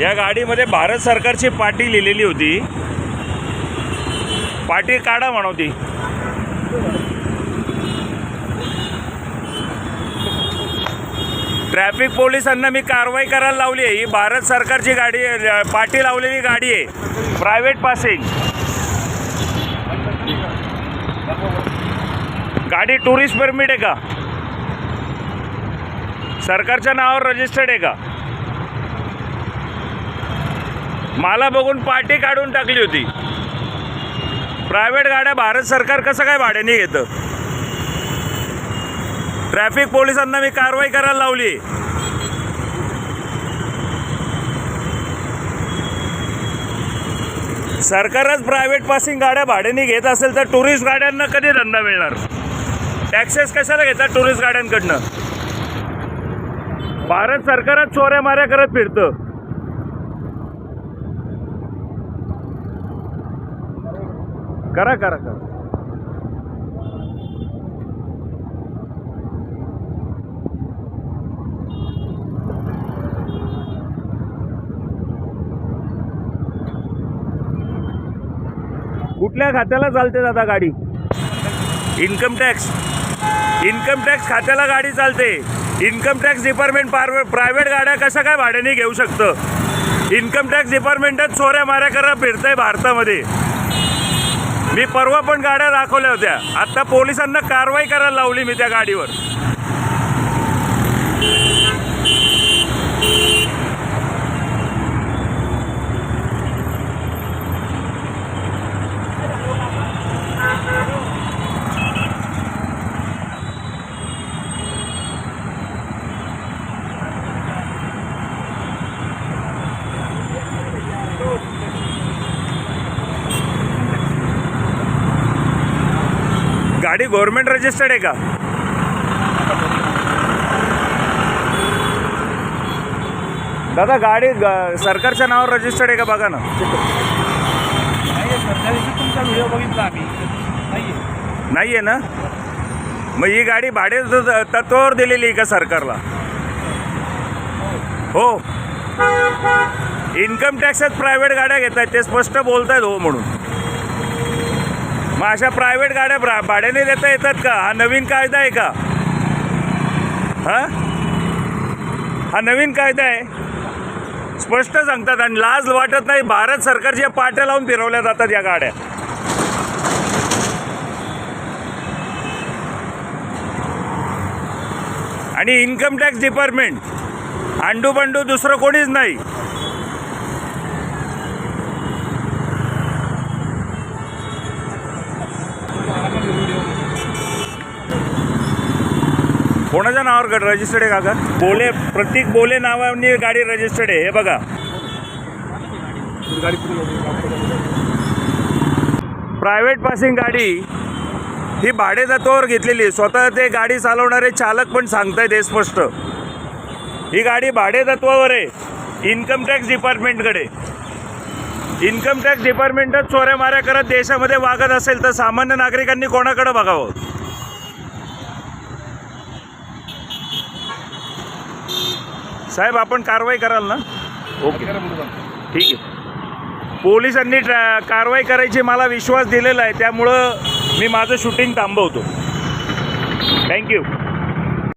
या गाडीमध्ये भारत सरकारची पाटी लिहिलेली होती. पाटी काढा म्हणवती ट्रॅफिक पोलिसांना मी कारवाई करायला लावली आहे. ही भारत सरकारची गाडी आहे, पाटी लावलेली गाडी आहे. प्रायव्हेट पासिंग गाडी टुरिस्ट परमिट आहे का? सरकारच्या नावावर रजिस्टर्ड आहे का? मला बघून पाठी काढून टाकली होती. प्रायव्हेट गाड्या भारत सरकार कसं काय भाड्याने घेतं? ट्रॅफिक पोलिसांना मी कारवाई करायला लावली. सरकारच प्रायव्हेट पासिंग गाड्या भाड्याने घेत असेल तर टुरिस्ट गाड्यांना कधी धंदा मिळणार? टॅक्सेस कशाला घेतात टुरिस्ट गाड्यांकडनं? भारत सरकारच चोऱ्या माऱ्या करत फिरतं. करा करा करा. कुठल्या खात्याला चालते दादा गाडी? इन्कम टॅक्स इन्कम टॅक्स खात्याला गाडी चालते. इन्कम टॅक्स डिपार्टमेंट पार प्रायव्हेट गाड्या कशा काय भाड्याने घेऊ शकतं? इन्कम टॅक्स डिपार्टमेंटच चोऱ्या माऱ्या करा फिरतंय भारतामध्ये. मी परवा पण गाड्या दाखवल्या होत्या. आता पोलिसांना कारवाई करायला लावली मी त्या गाडीवर. गाडी गव्हर्नमेंट रजिस्टर्ड आहे का? दादा गाडी ग- सरकारच्या नावावर रजिस्टर्ड आहे का? बघा ना. तुमचा व्हिडिओ बघितला आम्ही. नाही आहे ना? मग ही गाडी भाडे तत्वावर दिलेली आहे का सरकारला? हो. इन्कम टॅक्सच प्रायव्हेट गाड्या घेत आहेत ते स्पष्ट बोलत आहेत हो म्हणून. मग अशा प्रायव्हेट गाड्या भा- भाड्याने देता येतात का? हा नवीन कायदा आहे का? हा? हा नवीन कायदा आहे. स्पष्ट सांगतात आणि लाज वाटत नाही. भारत सरकारच्या पाट्या लावून फिरवल्या जातात या गाड्या. आणि इन्कम टॅक्स डिपार्टमेंट अंडू बंडू दुसरं कोणीच नाही. कोणाच्या नावावर रजिस्टर्ड आहे काका? बोले प्रतीक बोले नावाने गाडी रजिस्टर्ड आहे. हे बघा. प्रायव्हेट पासिंग गाडी ही भाडे तत्वावर घेतलेली स्वतः ते गाडी चालवणारे चालक पण सांगतायत हे स्पष्ट. ही गाडी भाडे तत्वावर आहे इन्कम टॅक्स डिपार्टमेंटकडे इन्कम टॅक्स डिपार्टमेंटच चोऱ्या माऱ्या करत देशामध्ये वागत असेल तर सामान्य नागरिकांनी कोणाकडे बघावं? साहेब आपण कारवाई कराल ना? ओके. ठीक आहे. पोलिसांनी ट्रॅ कारवाई करायची मला विश्वास दिलेला आहे त्यामुळं मी माझं शूटिंग थांबवतो. थँक्यू